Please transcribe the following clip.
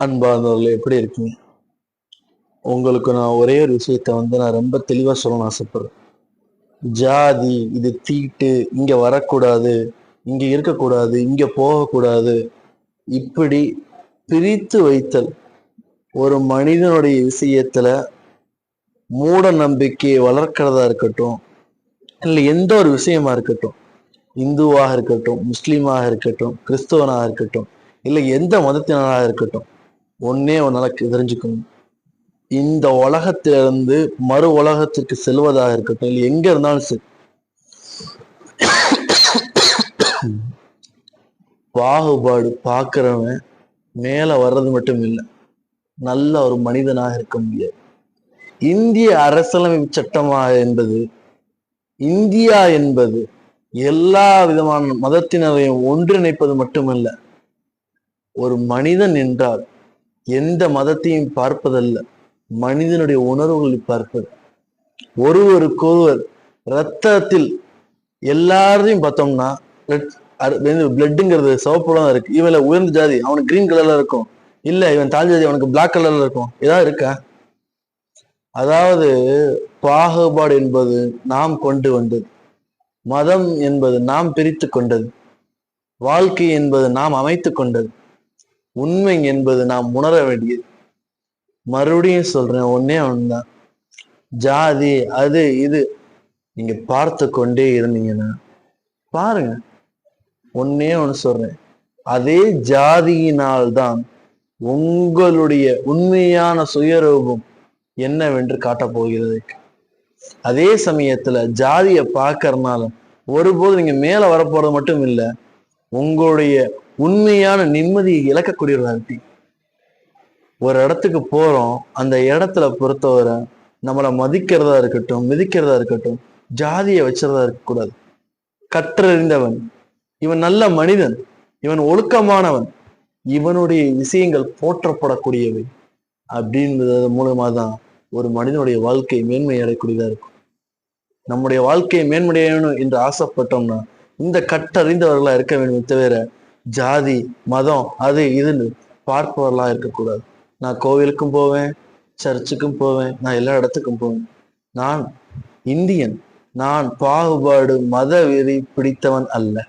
அன்பார்ந்தவர்களே எப்படி இருக்கீங்க? உங்களுக்கு நான் ஒரே ஒரு விஷயத்த வந்து நான் ரொம்ப தெளிவாக சொல்லணும்னு ஆசைப்படுறேன். ஜாதி இது தீட்டு இங்கே வரக்கூடாது இங்கே இருக்கக்கூடாது இங்கே போகக்கூடாது. இப்படி பிரித்து வைத்தல் ஒரு மனிதனுடைய விஷயத்தில் மூட நம்பிக்கையை வளர்க்கிறதா இருக்கட்டும் இல்லை எந்த ஒரு விஷயமா இருக்கட்டும் இந்துவாக இருக்கட்டும் முஸ்லீமாக இருக்கட்டும் கிறிஸ்தவனாக இருக்கட்டும் இல்லை எந்த மதத்தினராக இருக்கட்டும் ஒன்னே ஒன்னால தெரிஞ்சுக்கணும். இந்த உலகத்திலிருந்து மறு உலகத்திற்கு செல்வதாக இருக்கட்டும் இல்லை எங்க இருந்தாலும் சரி. பாகுபாடு பார்க்குறவன் மேல வர்றது மட்டும் இல்லை நல்ல ஒரு மனிதனாக இருக்க முடியாது. இந்திய அரசியலமைப்பு சட்டமாக என்பது இந்தியா என்பது எல்லா விதமான மதத்தினரையும் ஒன்றிணைப்பது மட்டுமல்ல ஒரு மனிதன் என்றால் எந்த மதத்தையும் பார்ப்பதல்ல. மனிதனுடைய உணர்வுகளை பார்ப்பது. ஒருவருக்கொருவர் ரத்தத்தில் எல்லாரையும் பார்த்தோம்னா பிளட்டுங்கிறது சிவப்புல தான் இருக்கு. இவன் உயர்ந்த ஜாதி அவனுக்கு கிரீன் கலர்ல இருக்கும். இல்ல இவன் தாழ் ஜாதி அவனுக்கு பிளாக் கலர்ல இருக்கும். ஏதாவது இருக்கா? அதாவது பாகுபாடு என்பது நாம் கொண்டு வந்தது. மதம் என்பது நாம் பிரித்து கொண்டது. வாழ்க்கை என்பது நாம் அமைத்து கொண்டது. உண்மை என்பது நாம் உணர வேண்டியது. மறுபடியும் சொல்றேன் ஒன்னே ஒன்றுதான் ஜாதி அது இது. நீங்க பார்த்து கொண்டே இருந்தீங்கன்னா பாருங்க. ஒன்னே ஒண்ணு சொல்றேன். அதே ஜாதியினால்தான் உங்களுடைய உண்மையான சுயரூபம் என்னவென்று காட்டப் போகிறது அதே சமயத்துல ஜாதியை பார்க்கறதுனால ஒருபோது நீங்க மேல வரப்போறது மட்டும் இல்ல உங்களுடைய உண்மையான நிம்மதியை இழக்கக்கூடியவர்களா இருப்பீங்க ஒரு இடத்துக்கு போறோம் அந்த இடத்துல பொறுத்தவரை நம்மளை மதிக்கிறதா இருக்கட்டும் மிதிக்கிறதா இருக்கட்டும் ஜாதியை வச்சுறதா இருக்கக்கூடாது. கற்றறிந்தவன் இவன் நல்ல மனிதன் இவன் ஒழுக்கமானவன் இவனுடைய விஷயங்கள் போற்றப்படக்கூடியவை அப்படின்றது மூலமா தான் ஒரு மனிதனுடைய வாழ்க்கை மேன்மை அடையக்கூடியதா இருக்கும். நம்முடைய வாழ்க்கையை மேன்மையணும் என்று ஆசைப்பட்டோம்னா இந்த கற்றறிந்தவர்களா இருக்க வேண்டும் தவிர ஜாதி மதம் அது இதுன்னு பார்ப்பவர்களா இருக்கக்கூடாது. நான் கோவிலுக்கும் போவேன் சர்ச்சுக்கும் போவேன் நான் எல்லா இடத்துக்கும் போவேன். நான் இந்தியன். நான் பாகுபாடு மத வெறி பிடித்தவன் அல்ல.